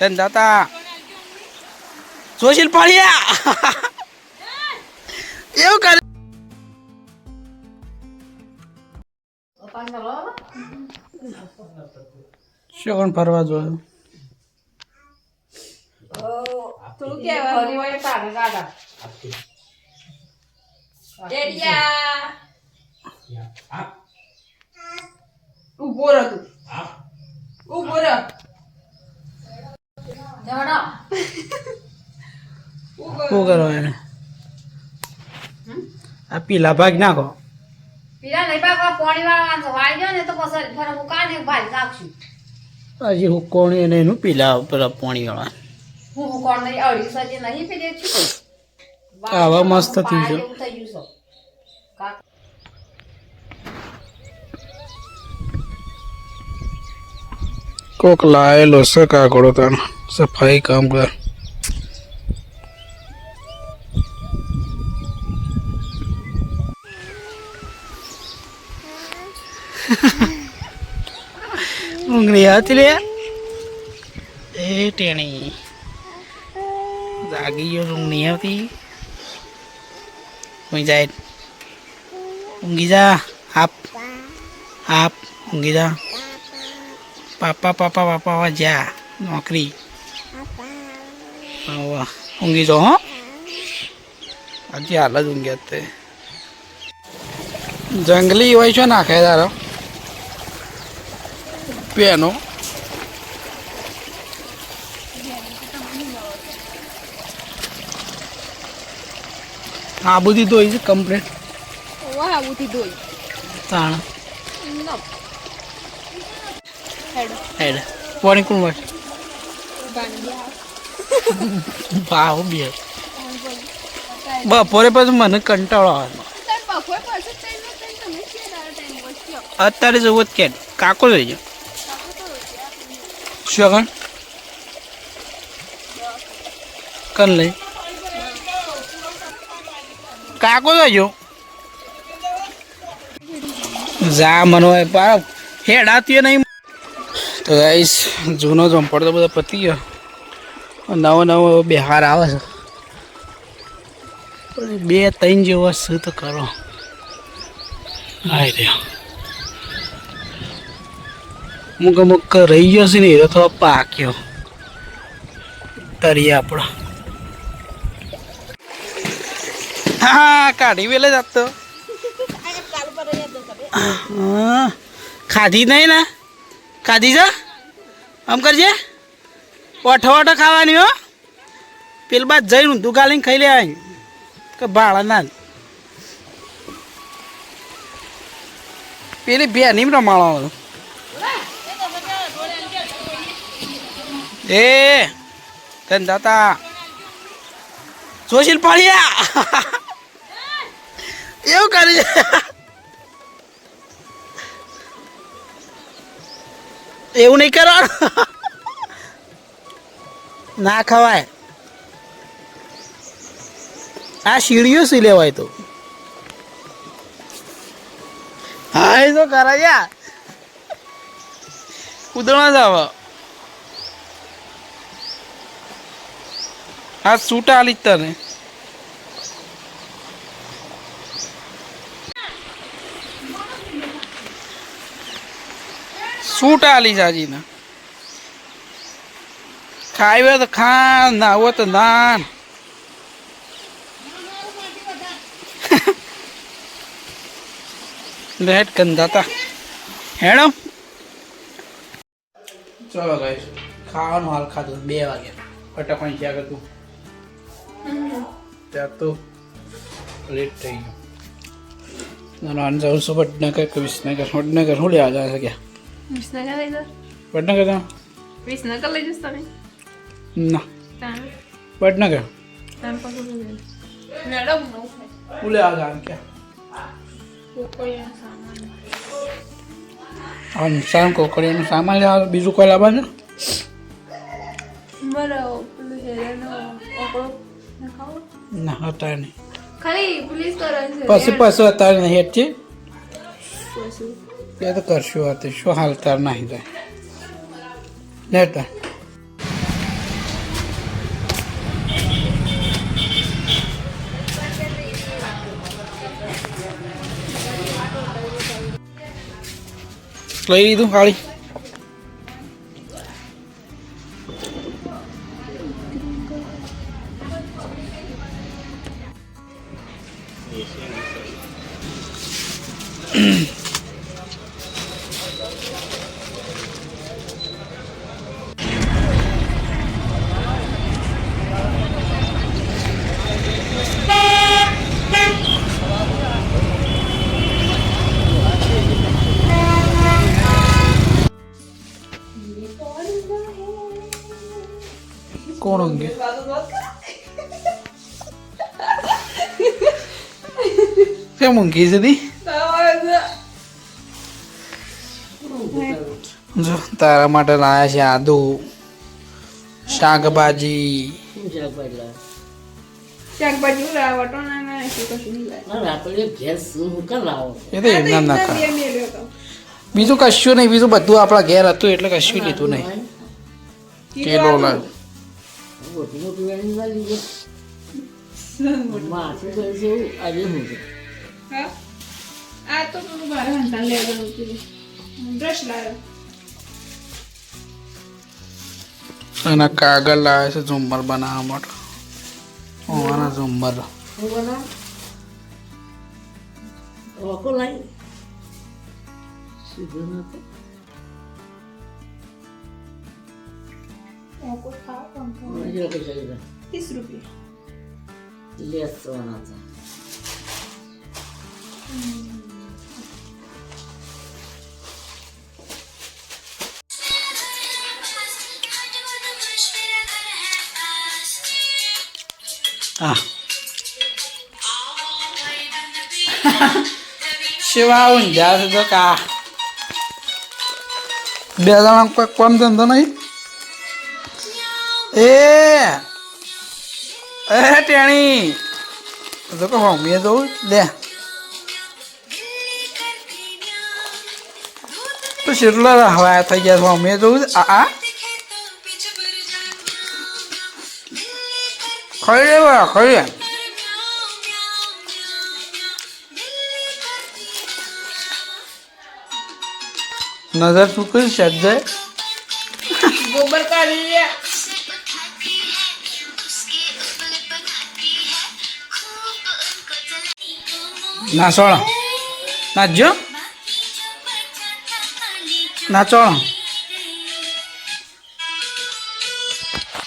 તને દાતા સોશિયલ પાળિયા. એવું કરે. શું ફરવા જોયું? તું ડેડિયા ઊભો રહ ઊભો રહ. શું કરો એને? આ પીલા ભાગ નાખો. પીલા નહીં ભાગ પોણી વાળવા વાળી ગયો ને તો પછી ફરક ઉકાળે ભાઈ નાખશું. હજી હું કોણ એને એનું પીલા પેલા પોણી વાળા હું કોણ નહીં અઢી સજે નહીં પીલે છું આવા મસ્ત થઈ ગયો કાક કોક લાયેલો છે કાકડો તાર સફાઈ કામ કર હતી લે એ ટેણી જાગી ગયો ઊંઘ નહીં આવતી ઊંઘી જાય ઊંઘી જા પાપા પાપા પાપા જા નોકરી આવા ઊંઘી જાઓ હો. હજી હાલ જ ઊંઘ્યા તે જંગલી હોય છે નાખે તારો પેનો. આ બધી તો છે કમ્પ્લેટ તાણ. હેડ હેડ. પાણી કોણ વાત ભાવ બે. બપોરે પછી મને કંટાળો આવે. અત્યારે જવું જ કે કાકો થઈ ગયો શું કણ કન લઈ? કાકો ગયો જા મનો હેડાતી નહીં. તો ગાઈસ જૂનો ઝંપડ તો બધા પતી ગયો. નવો નવો બિહાર આવે છે. બે ત્રણ જેવો શું તો કરો. આવી રહ્યો અમુક અમુક રહી ગયો છે ને, એ તો પાક્યો. તરીએ આપણો હા, કાઢી વેલે જાતો ખાધી નહીં ને? ખાધી છે? આમ કરજે. ઓઠો ઓઠો ખાવાની, હો. પેલી બાદ જઈને ઊંધું ગાલીને ખાઈ લેવાય કે ભાડા ના. પેલી બે નહીં રમાડવાનું એ તન દાતા. સોશિયલ પાડ્યા એવું કરી એવું નહીં કરવાનું ના ખવાય. આ સીડીઓ સી લેવાય તો? હા, એ તો કરે યાર કૂદણા જ આવે આ સૂટ આલી તને. સૂટ આલી સાજી ને ખાવે તો ખા નાવો તો નાન. લેટ કંધાતા હેડો. ચલો ગાઈસ ખાવાનું હાલ ખાધું બે વાગે. ફટાફટ ક્યાં કરતું ત્યાં તો લેટ થઈ ગયું. ના ના જવું છું વડનગર કે વિસનગર વડનગર શું લેવા જાય છે ક્યાં વિસનગર લઈ જા. વડનગર જાઓ. વિસનગર લઈ જશો તમે. ના. બટ ના ક્યાં? સામાન. નુકસાન કોકડીનું સામાન લેવા બીજું કોઈ લાવવાનું ને અત્યારે નહીં. ખાલી પોલીસ પછી પાછું અત્યારે નહીં પછી. એ તો કરશું હતું શું હાલ તાર નહીં જાય લેતા. લઈ લીધું કાળી કોણ અંગે કેમ ઊંઘી જતી જો તારા માટે લાયા છે આદુ શાકભાજી. બીજું કશું નહીં બીજું બધું આપણા ઘેર હતું એટલે કશું લીધું નહીં કિલો લાવ હા? આ તો પેલું મારે હંતાને લેવાનું હતું. બ્રશ લાવ્યો. અને કાગળ લાવે છે ઝુમ્મર બનાવવા માટે ઓવાના ઝુમ્મર ઓકો ખાવ પણ ખાવ. ત્રીસ રૂપિયા હા શિવા ઊંઝા છે તો કા બે જણા કોઈ કોમ ધંધો નહીં એ. એ ટેણી. તો કે મમ્મીએ જવું લે. તો શેટલો હવા થઈ ગયા મમ્મીએ જવું આ આ. ખાઈ લેવા લે. નજર ચૂકી સજ્જય ગોબર કાઢી લ્યા નાસોળ નાચજો નાચોળ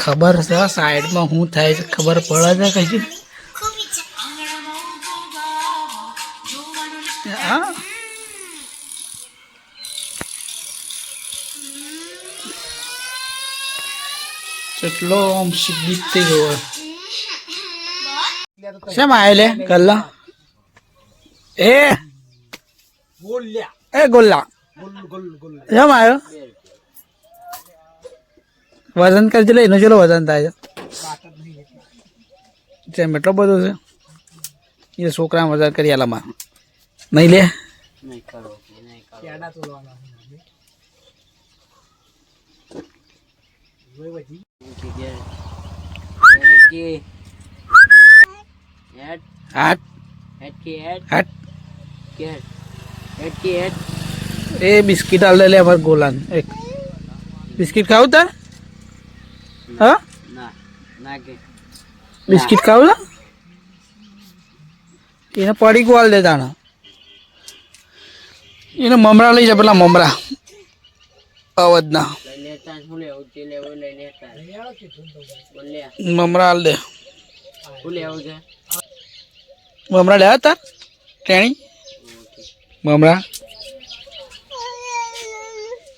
ખબર છે સાઈડમાં શું થાય છે ખબર પડે છે કઈ હા? કેટલો આમ સિદ્ધિ થઈ ગયો શેમ આવેલે કલ્લા એ? એ ગોલ્લા. જમ આવ્યો વજન કરજે લે એનું ચલો વજન થાય છે. જેમ એટલો બધો છે. એ છોકરા વજન કરી આલામાં નહીં લે? હાટ. હાટ. એ બિસ્કિટ આલે લે અમાર ગોલાન. એક. બિસ્કિટ ખાવ તાર? હા? બિસ્કિટ ખાવ ને એને પડી ગોલ દે તાણા. એને મમરા લઈ જા પેલા મમરા. અવધના. મમરા આલ દે. મમરા લેવા તાર? ટેણી? મમરા?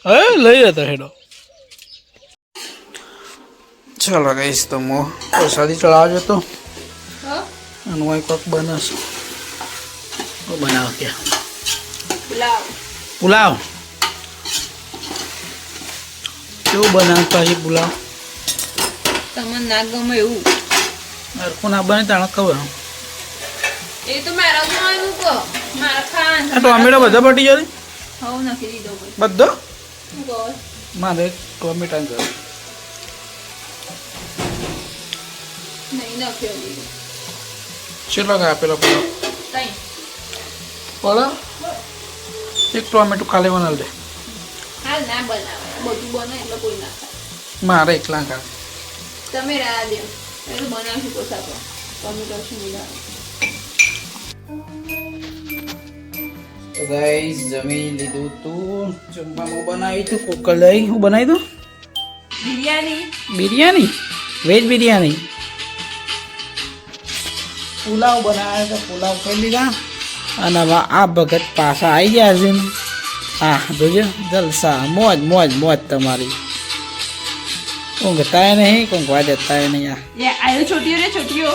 હે લઈ જતો હેડો. ચાલો ગઈશ તો મો. પ્રસાદી ચડાવજો તો. હા? અને હું કોક બનાવશું. હું બનાવો ક્યાં પુલાવ. પુલાવ? કેવું બનાવતા છે પુલાવ? તમને ના ગમે એવું. હરખું ના બને તાણે ખબર. એ તો મારા ખાવાનું કહો. મારા ખાન આ ટોમેટો બધા પટી ભાઈ બધો? શું મારે ટોમેટા દીધો ચેટલો આપેલો પુલાવ તઈ બોલો એક ટોમેટો ખાલી બનાવી દે. મારે ના બનાવે બધું બને એટલે કોઈ ના મારે એકલા ખાલી તમે રાહ દે. બનાવશું પોસા તો ટોમેટો છે તો ગાઈસ જમી લીધું તું. જમવાનું બનાવ્યું તું? કુકર લઈ. હું બનાવી દઉં? બિરયાની. બિરયાની? વેજ બિરયાની. પુલાવ બનાવ્યો તો પુલાવ ખાઈ લીધા. અને હવે આ ભગત પાછા આવી ગયા છે. હા જોજો. જલસા. મોજ મોજ મોજ તમારી. ઊંઘતા નહીં ઊંઘવા દેતા નહીં આ. આવ્યો આયો છોટીઓ રે છોટીઓ.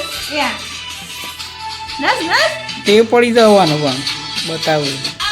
ટેવ પડી જવાનું પણ. બતાવું